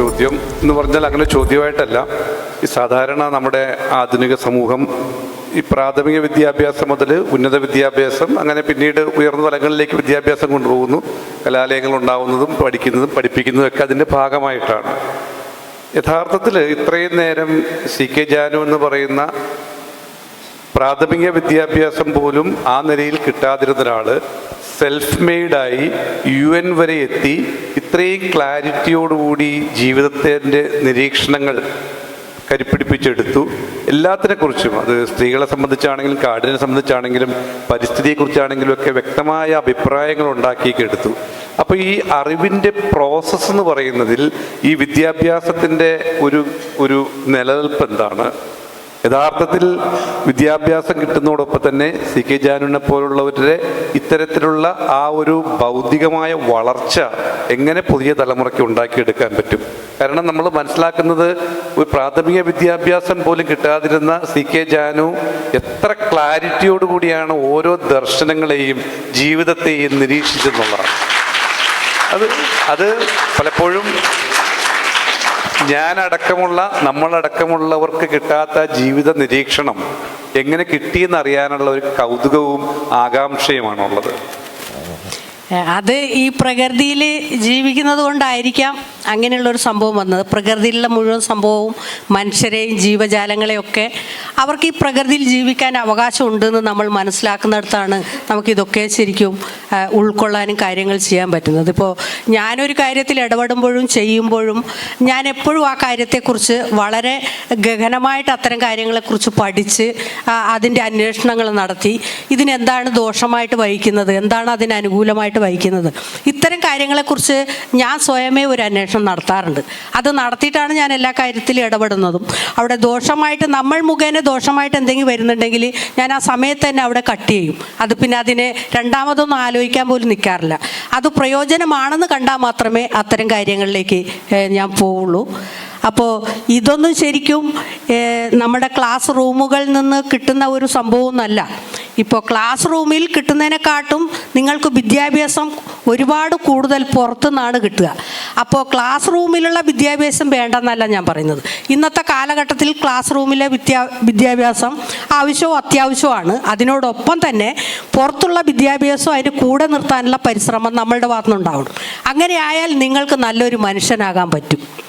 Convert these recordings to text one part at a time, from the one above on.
ചോദ്യം എന്ന് പറഞ്ഞാൽ അങ്ങനെ ചോദ്യമായിട്ടല്ല. ഈ സാധാരണ നമ്മുടെ ആധുനിക സമൂഹം ഈ പ്രാഥമിക വിദ്യാഭ്യാസം മുതൽ ഉന്നത വിദ്യാഭ്യാസം അങ്ങനെ പിന്നീട് ഉയർന്ന തലങ്ങളിലേക്ക് വിദ്യാഭ്യാസം കൊണ്ടുപോകുന്നു. കലാലയങ്ങൾ ഉണ്ടാവുന്നതും പഠിക്കുന്നതും പഠിപ്പിക്കുന്നതും ഒക്കെ അതിന്റെ ഭാഗമായിട്ടാണ്. യഥാർത്ഥത്തിൽ ഇത്രയും നേരം സി കെ ജാനു എന്ന് പറയുന്ന പ്രാഥമിക വിദ്യാഭ്യാസം പോലും ആ നിലയിൽ കിട്ടാതിരുന്ന ഒരാൾ സെൽഫ് മെയ്ഡായി യു എൻ വരെ എത്തി. ഇത്രയും ക്ലാരിറ്റിയോടുകൂടി ജീവിതത്തിന്റെ നിരീക്ഷണങ്ങൾ കരിപ്പിടിപ്പിച്ചെടുത്തു. എല്ലാത്തിനെക്കുറിച്ചും അത് സ്ത്രീകളെ സംബന്ധിച്ചാണെങ്കിലും കാടിനെ സംബന്ധിച്ചാണെങ്കിലും പരിസ്ഥിതിയെക്കുറിച്ചാണെങ്കിലും ഒക്കെ വ്യക്തമായ അഭിപ്രായങ്ങൾ ഉണ്ടാക്കിയെടുത്തു. അപ്പോൾ ഈ അറിവിന്റെ പ്രോസസ്സ് എന്ന് പറയുന്നതിൽ ഈ വിദ്യാഭ്യാസത്തിന്റെ ഒരു ഒരു നിലനിൽപ്പ് എന്താണ് യഥാർത്ഥത്തിൽ വിദ്യാഭ്യാസം കിട്ടുന്നതോടൊപ്പം തന്നെ സി കെ ജാനുവിനെ പോലുള്ളവരുടെ ഇത്തരത്തിലുള്ള ആ ഒരു ഭൗതികമായ വളർച്ച എങ്ങനെ പുതിയ തലമുറയ്ക്ക് ഉണ്ടാക്കിയെടുക്കാൻ പറ്റും? കാരണം നമ്മൾ മനസ്സിലാക്കുന്നത് ഒരു പ്രാഥമിക വിദ്യാഭ്യാസം പോലും കിട്ടാതിരുന്ന സി കെ ജാനു എത്ര ക്ലാരിറ്റിയോടുകൂടിയാണ് ഓരോ ദർശനങ്ങളെയും ജീവിതത്തെയും നിരീക്ഷിച്ചെന്നുള്ളതാണ് അത് അത് പലപ്പോഴും ഞാനടക്കമുള്ള നമ്മളടക്കമുള്ളവർക്ക് കിട്ടാത്ത ജീവിത നിരീക്ഷണം എങ്ങനെ കിട്ടിയെന്ന് അറിയാനുള്ള ഒരു കൗതുകവും ആകാംക്ഷയുമാണുള്ളത്. അത് ഈ പ്രകൃതിയിൽ ജീവിക്കുന്നത് കൊണ്ടായിരിക്കാം. അങ്ങനെയുള്ള ഒരു സംഭവം വന്നത്. പ്രകൃതിയിലുള്ള മുഴുവൻ സംഭവവും മനുഷ്യരെയും ജീവജാലങ്ങളെയൊക്കെ അവർക്ക് ഈ പ്രകൃതിയിൽ ജീവിക്കാൻ അവകാശം ഉണ്ടെന്ന് നമ്മൾ മനസ്സിലാക്കുന്നിടത്താണ് നമുക്കിതൊക്കെ ശരിക്കും ഉൾക്കൊള്ളാനും കാര്യങ്ങൾ ചെയ്യാൻ പറ്റുന്നത്. ഇപ്പോൾ ഞാനൊരു കാര്യത്തിൽ ഇടപെടുമ്പോഴും ചെയ്യുമ്പോഴും ഞാൻ എപ്പോഴും ആ കാര്യത്തെക്കുറിച്ച് വളരെ ഗഹനമായിട്ട് അത്തരം കാര്യങ്ങളെക്കുറിച്ച് പഠിച്ച് അതിന്റെ അന്വേഷണങ്ങൾ നടത്തി. ഇതിനെന്താണ് ദോഷമായിട്ട് വഹിക്കുന്നത്? എന്താണ് അതിന് അനുകൂലമായിട്ട് വഹിക്കുന്നത്? ഇത്തരം കാര്യങ്ങളെക്കുറിച്ച് ഞാൻ സ്വയമേ ഒരു അന്വേഷണം നടത്താറുണ്ട്. അത് നടത്തിയിട്ടാണ് ഞാൻ എല്ലാ കാര്യത്തിലും ഇടപെടുന്നതും. അവിടെ ദോഷമായിട്ട് നമ്മൾ മുഖേന ദോഷമായിട്ട് എന്തെങ്കിലും വരുന്നുണ്ടെങ്കിൽ ഞാൻ ആ സമയത്ത് തന്നെ അവിടെ കട്ട് ചെയ്യും. അത് പിന്നെ അതിനെ രണ്ടാമതൊന്നും ആലോചിക്കാൻ പോലും നിൽക്കാറില്ല. അത് പ്രയോജനമാണെന്ന് കണ്ടാൽ മാത്രമേ അത്തരം കാര്യങ്ങളിലേക്ക് ഞാൻ പോവുള്ളൂ. അപ്പോൾ ഇതൊന്നും ശരിക്കും നമ്മുടെ ക്ലാസ് റൂമുകളിൽ നിന്ന് കിട്ടുന്ന ഒരു സംഭവമൊന്നുമല്ല. ഇപ്പോൾ ക്ലാസ് റൂമിൽ കിട്ടുന്നതിനെക്കാട്ടും നിങ്ങൾക്ക് വിദ്യാഭ്യാസം ഒരുപാട് കൂടുതൽ പുറത്തുനിന്നാണ് കിട്ടുക. അപ്പോൾ ക്ലാസ് റൂമിലുള്ള വിദ്യാഭ്യാസം വേണ്ടെന്നല്ല ഞാൻ പറയുന്നത്. ഇന്നത്തെ കാലഘട്ടത്തിൽ ക്ലാസ് റൂമിലെ വിദ്യാ വിദ്യാഭ്യാസം ആവശ്യവും അത്യാവശ്യമാണ് അതിനോടൊപ്പം തന്നെ പുറത്തുള്ള വിദ്യാഭ്യാസം അതിന് കൂടെ നിർത്താനുള്ള പരിശ്രമം നമ്മളുടെ ഭാഗത്തുനിന്നുണ്ടാവണം. അങ്ങനെയായാൽ നിങ്ങൾക്ക് നല്ലൊരു മനുഷ്യനാകാൻ പറ്റും.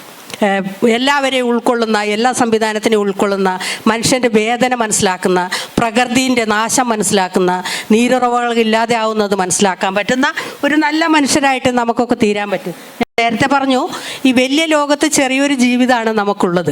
എല്ലാവരെയും ഉൾക്കൊള്ളുന്ന എല്ലാ സംവിധാനത്തിനെയും ഉൾക്കൊള്ളുന്ന മനുഷ്യന്റെ വേദന മനസ്സിലാക്കുന്ന പ്രകൃതിന്റെ നാശം മനസ്സിലാക്കുന്ന നീരുറവകൾ ഇല്ലാതെ ആവുന്നത് മനസ്സിലാക്കാൻ പറ്റുന്ന ഒരു നല്ല മനുഷ്യരായിട്ട് നമുക്കൊക്കെ തീരാൻ പറ്റും. നേരത്തെ പറഞ്ഞു ഈ വലിയ ലോകത്ത് ചെറിയൊരു ജീവിതമാണ് നമുക്കുള്ളത്.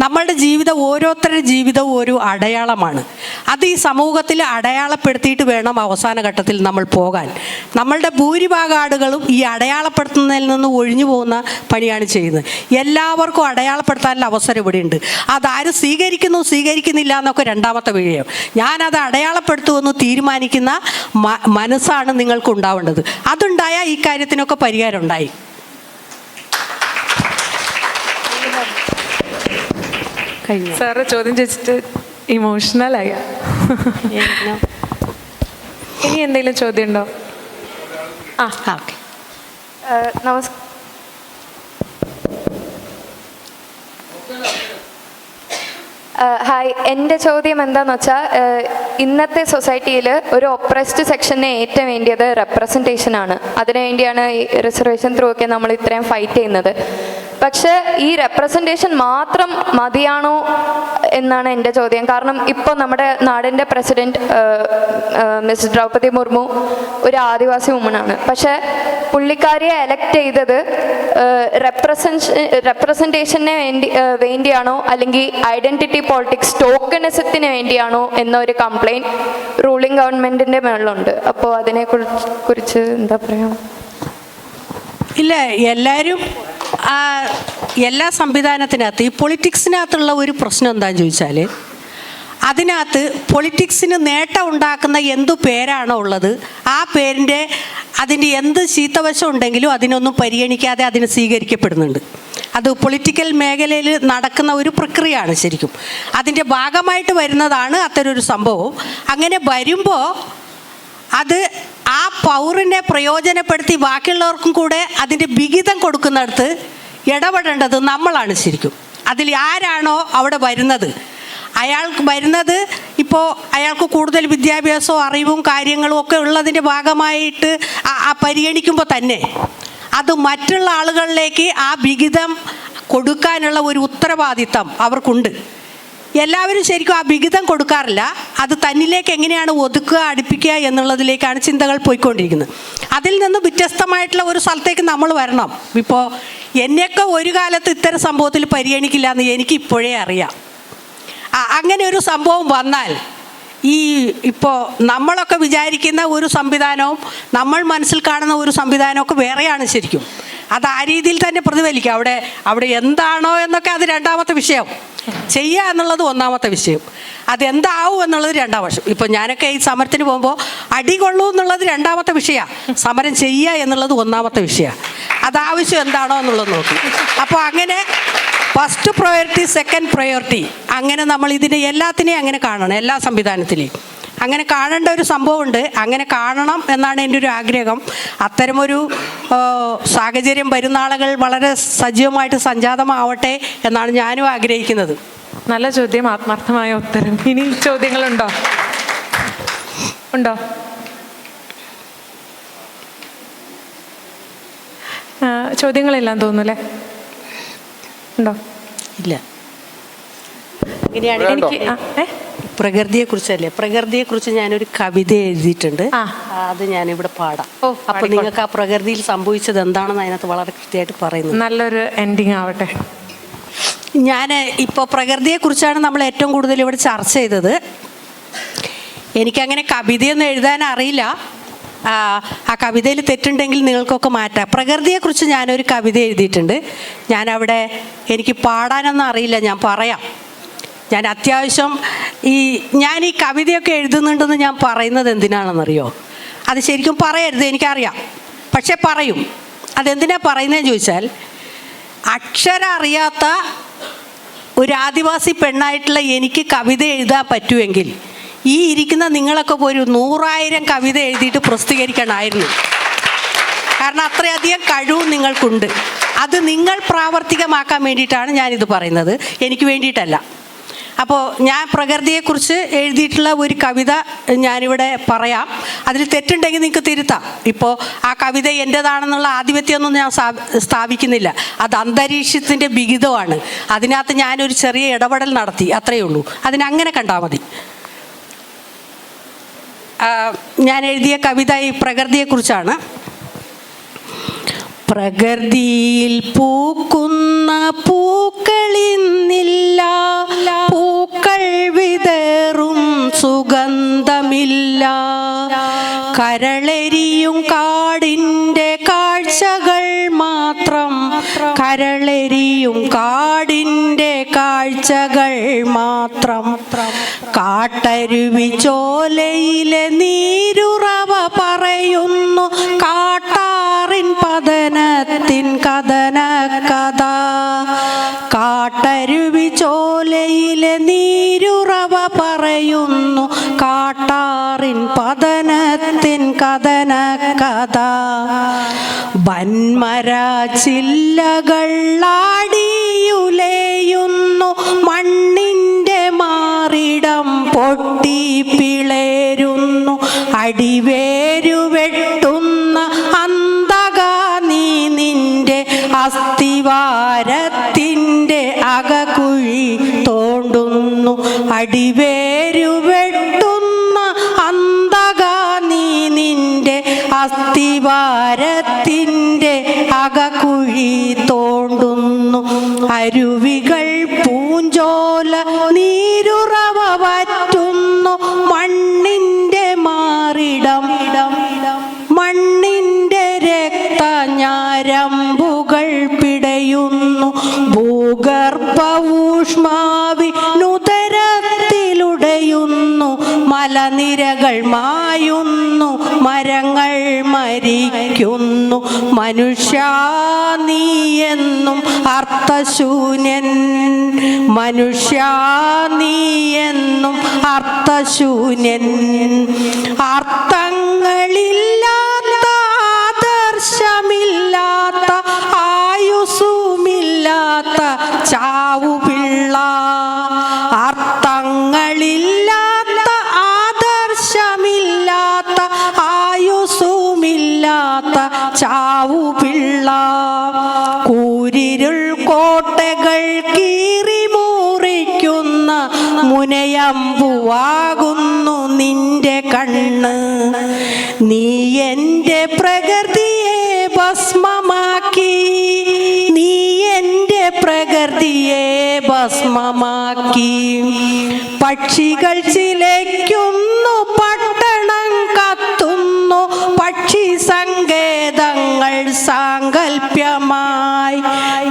നമ്മളുടെ ജീവിതം ഓരോരുത്തരുടെ ജീവിതവും ഒരു അടയാളമാണ്. അത് ഈ സമൂഹത്തിൽ അടയാളപ്പെടുത്തിയിട്ട് വേണം അവസാന ഘട്ടത്തിൽ നമ്മൾ പോകാൻ. നമ്മളുടെ ഭൂരിഭാഗം ആടുകളും ഈ അടയാളപ്പെടുത്തുന്നതിൽ നിന്ന് ഒഴിഞ്ഞു പോകുന്ന പണിയാണ് ചെയ്യുന്നത്. എല്ലാവർക്കും അടയാളപ്പെടുത്താനുള്ള അവസരം ഇവിടെയുണ്ട്. അതാരും സ്വീകരിക്കുന്നു സ്വീകരിക്കുന്നില്ല എന്നൊക്കെ രണ്ടാമത്തെ വിഷയം. ഞാനത് അടയാളപ്പെടുത്തുമെന്ന് തീരുമാനിക്കുന്ന മനസ്സാണ് നിങ്ങൾക്ക് ഉണ്ടാവേണ്ടത് അതുണ്ടായാൽ ഈ കാര്യത്തിനൊക്കെ പരിഹാരം ഉണ്ടായി. കഴിഞ്ഞു. സാറ് ചോദ്യം ചോദിച്ചിട്ട് ഇമോഷണൽ ആയ. ഇനി എന്തെങ്കിലും ചോദ്യം ഉണ്ടോ ആ ഓക്കെ നമസ് ഹായ്. എന്റെ ചോദ്യം എന്താന്ന് വെച്ചാൽ ഇന്നത്തെ സൊസൈറ്റിയിൽ ഒരു ഒപ്രസ്ഡ് സെക്ഷനെ ഏറ്റവും വേണ്ടിയത് റെപ്രസെന്റേഷൻ ആണ്. അതിനുവേണ്ടിയാണ് ഈ റിസർവേഷൻ ത്രൂ ഒക്കെ നമ്മൾ ഇത്രയും ഫൈറ്റ് ചെയ്യുന്നത്. പക്ഷേ ഈ റെപ്രസെന്റേഷൻ മാത്രം മതിയാണോ എന്നാണ് എന്റെ ചോദ്യം. കാരണം ഇപ്പോൾ നമ്മുടെ നാടിന്റെ പ്രസിഡന്റ് മിസ് ദ്രൗപതി മുർമു ഒരു ആദിവാസി വുമണാണ് പക്ഷേ പുള്ളിക്കാരിയെ എലക്ട് ചെയ്തത് റെപ്രസെൻഷൻ റെപ്രസെന്റേഷന് വേണ്ടി വേണ്ടിയാണോ? അല്ലെങ്കിൽ ഐഡന്റിറ്റി പോളിറ്റിക്സ് ടോക്കണിസത്തിന് വേണ്ടിയാണോ എന്നൊരു കംപ്ലൈന്റ് റൂളിംഗ് ഗവൺമെന്റിന്റെ മേളിലുണ്ട്. അപ്പോൾ അതിനെ കുറിച്ച് എന്താ പറയുക ഇല്ല എല്ലാവരും എല്ലാ സംവിധാനത്തിനകത്ത് ഈ പൊളിറ്റിക്സിനകത്തുള്ള ഒരു പ്രശ്നം എന്താണെന്ന് ചോദിച്ചാൽ അതിനകത്ത് പൊളിറ്റിക്സിന് നേട്ടം ഉണ്ടാക്കുന്ന എന്തു പേരാണോ ഉള്ളത്? ആ പേരിന്റെ അതിന്റെ എന്ത് ചീത്തവശം ഉണ്ടെങ്കിലും അതിനൊന്നും പരിഗണിക്കാതെ അതിന് സ്വീകരിക്കപ്പെടുന്നുണ്ട്. അത് പൊളിറ്റിക്കൽ മേഖലയിൽ നടക്കുന്ന ഒരു പ്രക്രിയയാണ് ശരിക്കും. അതിന്റെ ഭാഗമായിട്ട് വരുന്നതാണ് അത്തരൊരു സംഭവം. അങ്ങനെ വരുമ്പോൾ അത് ആ പൗറിനെ പ്രയോജനപ്പെടുത്തി ബാക്കിയുള്ളവർക്കും കൂടെ അതിന്റെ വിഹിതം കൊടുക്കുന്നിടത്ത് ഇടപെടേണ്ടത് നമ്മളാണ് ശരിക്കും. അതിൽ ആരാണോ അവിടെ വരുന്നത്? അയാൾക്ക് വരുന്നത് ഇപ്പോൾ അയാൾക്ക് കൂടുതൽ വിദ്യാഭ്യാസവും അറിവും കാര്യങ്ങളും ഒക്കെ ഉള്ളതിന്റെ ഭാഗമായിട്ട് പരിഗണിക്കുമ്പോൾ തന്നെ അത് മറ്റുള്ള ആളുകളിലേക്ക് ആ വിഹിതം കൊടുക്കാനുള്ള ഒരു ഉത്തരവാദിത്തം അവർക്കുണ്ട്. എല്ലാവരും ശരിക്കും ആ വിഹിതം കൊടുക്കാറില്ല. അത് തന്നിലേക്ക് എങ്ങനെയാണ് ഒതുക്കുക അടുപ്പിക്കുക എന്നുള്ളതിലേക്കാണ് ചിന്തകൾ പോയിക്കൊണ്ടിരിക്കുന്നത്. അതിൽ നിന്ന് വ്യത്യസ്തമായിട്ടുള്ള ഒരു സ്ഥലത്തേക്ക് നമ്മൾ വരണം. ഇപ്പോൾ എന്നെയൊക്കെ ഒരു കാലത്ത് ഇത്തരം സംഭവത്തിൽ പരിഗണിക്കില്ല എന്ന് എനിക്ക് ഇപ്പോഴേ അറിയാം. അങ്ങനെ ഒരു സംഭവം വന്നാൽ ഈ ഇപ്പോൾ നമ്മളൊക്കെ വിചാരിക്കുന്ന ഒരു സംവിധാനവും നമ്മൾ മനസ്സിൽ കാണുന്ന ഒരു സംവിധാനമൊക്കെ വേറെയാണ് ശരിക്കും. അത് ആ രീതിയിൽ തന്നെ പ്രതിഫലിക്കുക അവിടെ അവിടെ എന്താണോ എന്നൊക്കെ അത് രണ്ടാമത്തെ വിഷയം. ചെയ്യുക എന്നുള്ളത് ഒന്നാമത്തെ വിഷയം. അതെന്താവും എന്നുള്ളത് രണ്ടാം വർഷം. ഇപ്പോൾ ഞാനൊക്കെ ഈ സമരത്തിന് പോകുമ്പോൾ അടി കൊള്ളൂ എന്നുള്ളത് രണ്ടാമത്തെ വിഷയമാണ് സമരം ചെയ്യുക എന്നുള്ളത് ഒന്നാമത്തെ വിഷയമാണ് അത് ആവശ്യം എന്താണോ എന്നുള്ളത് നോക്കി. അപ്പോൾ അങ്ങനെ ഫസ്റ്റ് പ്രയോറിറ്റി സെക്കൻഡ് പ്രയോറിറ്റി അങ്ങനെ നമ്മൾ ഇതിനെ എല്ലാത്തിനെയും അങ്ങനെ കാണണം എല്ലാ സംവിധാനത്തിലെയും. അങ്ങനെ കാണേണ്ട ഒരു സംഭവമുണ്ട്. അങ്ങനെ കാണണം എന്നാണ് എന്റെ ഒരു ആഗ്രഹം. അത്തരമൊരു സാഹചര്യം വരുന്നാളുകൾ വളരെ സജീവമായിട്ട് സംജാതമാവട്ടെ എന്നാണ് ഞാനും ആഗ്രഹിക്കുന്നത്. നല്ല ചോദ്യം ആത്മാർത്ഥമായ ഉത്തരം. ഇനി ചോദ്യങ്ങളുണ്ടോ? ഉണ്ടോ? ചോദ്യങ്ങളെല്ലാം തോന്നുന്നല്ലേ ഉണ്ടോ? ഇല്ല. എനിക്ക് ഏ? പ്രകൃതിയെക്കുറിച്ചല്ലേ? പ്രകൃതിയെക്കുറിച്ച് ഞാനൊരു കവിത എഴുതിയിട്ടുണ്ട്. അത് ഞാനിവിടെ പാടാം. അപ്പൊ നിങ്ങൾക്ക് ആ പ്രകൃതിയിൽ സംഭവിച്ചത് എന്താണെന്ന് അതിനകത്ത് വളരെ കൃത്യമായിട്ട് പറയുന്നു നല്ലൊരു എൻഡിങ് ആവട്ടെ. ഞാൻ ഇപ്പോൾ പ്രകൃതിയെക്കുറിച്ചാണ് നമ്മൾ ഏറ്റവും കൂടുതൽ ഇവിടെ ചർച്ച ചെയ്തത്. എനിക്കങ്ങനെ കവിതയൊന്നും എഴുതാൻ അറിയില്ല. ആ, ആ കവിതയിൽ തെറ്റുണ്ടെങ്കിൽ നിങ്ങൾക്കൊക്കെ മാറ്റാം. പ്രകൃതിയെക്കുറിച്ച് ഞാനൊരു കവിത എഴുതിയിട്ടുണ്ട്. ഞാനവിടെ എനിക്ക് പാടാനൊന്നും അറിയില്ല ഞാൻ പറയാം. ഞാൻ അത്യാവശ്യം ഈ ഞാൻ ഈ കവിതയൊക്കെ എഴുതുന്നുണ്ടെന്ന് ഞാൻ പറയുന്നത് എന്തിനാണെന്നറിയോ? അത് ശരിക്കും പറയരുത് എനിക്കറിയാം. പക്ഷെ പറയും. അതെന്തിനാ പറയുന്നതെന്ന് ചോദിച്ചാൽ അക്ഷരം അറിയാത്ത ഒരു ആദിവാസി പെണ്ണായിട്ടുള്ള എനിക്ക് കവിത എഴുതാൻ പറ്റുമെങ്കിൽ ഈ ഇരിക്കുന്ന നിങ്ങളൊക്കെ ഒരു നൂറായിരം കവിത എഴുതിയിട്ട് പ്രസിദ്ധീകരിക്കണമായിരുന്നു. കാരണം അത്രയധികം കഴിവും നിങ്ങൾക്കുണ്ട്. അത് നിങ്ങൾ പ്രാവർത്തികമാക്കാൻ വേണ്ടിയിട്ടാണ് ഞാനിത് പറയുന്നത്. എനിക്ക് വേണ്ടിയിട്ടല്ല. അപ്പോൾ ഞാൻ പ്രകൃതിയെക്കുറിച്ച് എഴുതിയിട്ടുള്ള ഒരു കവിത ഞാനിവിടെ പറയാം. അതിൽ തെറ്റുണ്ടെങ്കിൽ നിങ്ങൾക്ക് തിരുത്താം. ഇപ്പോൾ ആ കവിത എന്റെതാണെന്നുള്ള ആധിപത്യമൊന്നും ഞാൻ സ്ഥാപിക്കുന്നില്ല. അത് അന്തരീക്ഷത്തിന്റെ ബിഗിതമാണ്. അതിനകത്ത് ഞാനൊരു ചെറിയ ഇടപെടൽ നടത്തി. അത്രയേ ഉള്ളൂ. അതിനങ്ങനെ കണ്ടാൽ മതി. ഞാൻ എഴുതിയ കവിത ഈ പ്രകൃതിയെക്കുറിച്ചാണ്. പ്രകൃതിയിൽ പൂക്കുന്ന പൂക്കളിന്നില്ല. പൂക്കൾ വിതറും സുഗന്ധമില്ല. കരളെരിയും കാടിന്റെ കാഴ്ചകൾ മാത്രം. കരളെരിയും കാടിന്റെ കാഴ്ചകൾ മാത്രം. കാട്ടരുവി ചോലയിലെ നീരുറവ പറയുന്നു. കാട്ടാറിൻ പതനത്തിൻ കഥന ചോലയിലെ നീരുറവ പറയുന്നു കാട്ടാറിൻ പതനത്തിൻ കഥന കഥ. വന്മര ചില്ലകളാടിയുലയുന്നു മണ്ണിന്റെ മാറിടം പൊട്ടി പിളേരുന്നു. അടിവേരു തോണ്ടുന്നു അടിവേരു വെട്ടുന്ന അന്തക നീ നിന്റെ അസ്ഥിവാരത്തിന്റെ അകക്കുഴി തോണ്ടുന്നു. അരുവികൾ പൂഞ്ചോല നീരുറവ വറ്റുന്നു. മണ്ണിന്റെ മാറിടം മണ്ണിന്റെ രക്തഞാരമ്പുകൾ മായുന്നു മരങ്ങൾ മരിക്കുന്നു. മനുഷ്യ നീയെന്നും അർത്ഥശൂന്യൻ. മനുഷ്യ നീയെന്നും അർത്ഥശൂന്യൻ. അർത്ഥങ്ങളില്ലാത്ത ഭസ്മമാക്കി. പക്ഷികൾ ചിലയ്ക്കുന്നു പട്ടണം കത്തുന്നു. പക്ഷി സങ്കേതങ്ങൾ സാങ്കല്പ്യമായി.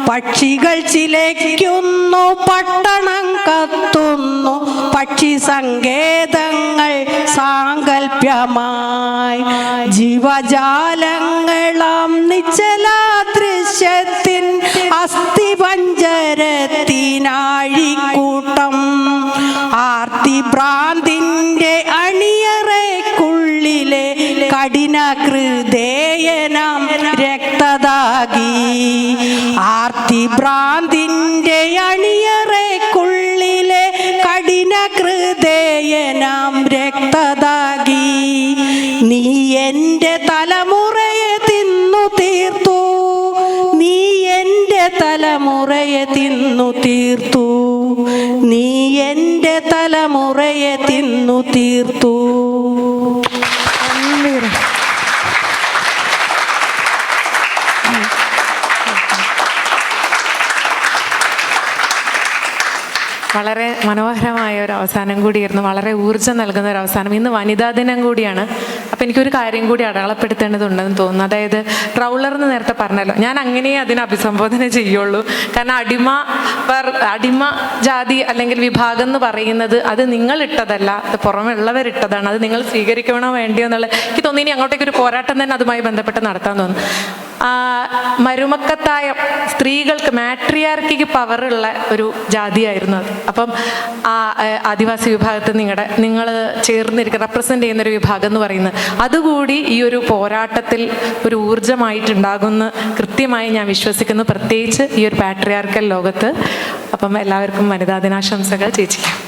പക്ഷികൾ ചിലയ്ക്കുന്നു പട്ടണം കത്തുന്നു. പക്ഷി സങ്കേതങ്ങൾ സാങ്കല്പ്യമായി. ജീവജാലങ്ങളാം നിശ്ചല ദൃശ്യത്തിൻ അസ്ഥി അസ്ഥിപഞ്ചരത്തിനാഴിക്കൂട്ടം ഹൃദയനം രക്തദാഗി ആർത്തിഭ്രാന്തിന്റെ അണിയറയ്ക്കുള്ളിലെ കഠിന ഹൃദയനം രക്തദാകി. നീ എന്റെ തലമുറയെ തിന്നു തീർത്തു. നീ എന്റെ തലമുറയെ തിന്നു തീർത്തു. നീ എന്റെ തലമുറയെ തിന്നു തീർത്തു. വളരെ മനോഹരമായ ഒരു അവസാനം കൂടിയായിരുന്നു. വളരെ ഊർജം നൽകുന്ന ഒരു അവസാനം. ഇന്ന് വനിതാ ദിനം കൂടിയാണ്. അപ്പം എനിക്കൊരു കാര്യം കൂടി അടയാളപ്പെടുത്തേണ്ടതുണ്ടെന്ന് തോന്നുന്നു. അതായത് ട്രൗളർ എന്ന് നേരത്തെ പറഞ്ഞല്ലോ. ഞാൻ അങ്ങനെയേ അതിനെ അഭിസംബോധന ചെയ്യുള്ളൂ. കാരണം അടിമ അടിമ ജാതി അല്ലെങ്കിൽ വിഭാഗം എന്ന് പറയുന്നത് അത് നിങ്ങൾ ഇട്ടതല്ല. അത് പുറമെയുള്ളവരിട്ടതാണ് അത് നിങ്ങൾ സ്വീകരിക്കണോ വേണ്ടിയോ എന്നുള്ള എനിക്ക് തോന്നി ഇനി അങ്ങോട്ടേക്ക് ഒരു പോരാട്ടം തന്നെ അതുമായി ബന്ധപ്പെട്ട് നടത്താൻ തോന്നുന്നു. മരുമക്കത്തായ സ്ത്രീകൾക്ക് മാട്രിയാർക്കിക്ക് പവറുള്ള ഒരു ജാതിയായിരുന്നു അത്. അപ്പം ആ ആദിവാസി വിഭാഗത്തെ നിങ്ങളുടെ നിങ്ങൾ ചേർന്നിരിക്കുന്ന റെപ്രസെന്റ് ചെയ്യുന്ന ഒരു വിഭാഗം എന്ന് പറയുന്നത് അതുകൂടി ഈ ഒരു പോരാട്ടത്തിൽ ഒരു ഊർജമായിട്ടുണ്ടാകുമെന്ന് കൃത്യമായി ഞാൻ വിശ്വസിക്കുന്നു. പ്രത്യേകിച്ച് ഈ ഒരു പാട്രിയാർക്കൽ ലോകത്ത്. അപ്പം എല്ലാവർക്കും വനിതാ ദിനാശംസകൾ. ചേച്ചിക്കാം.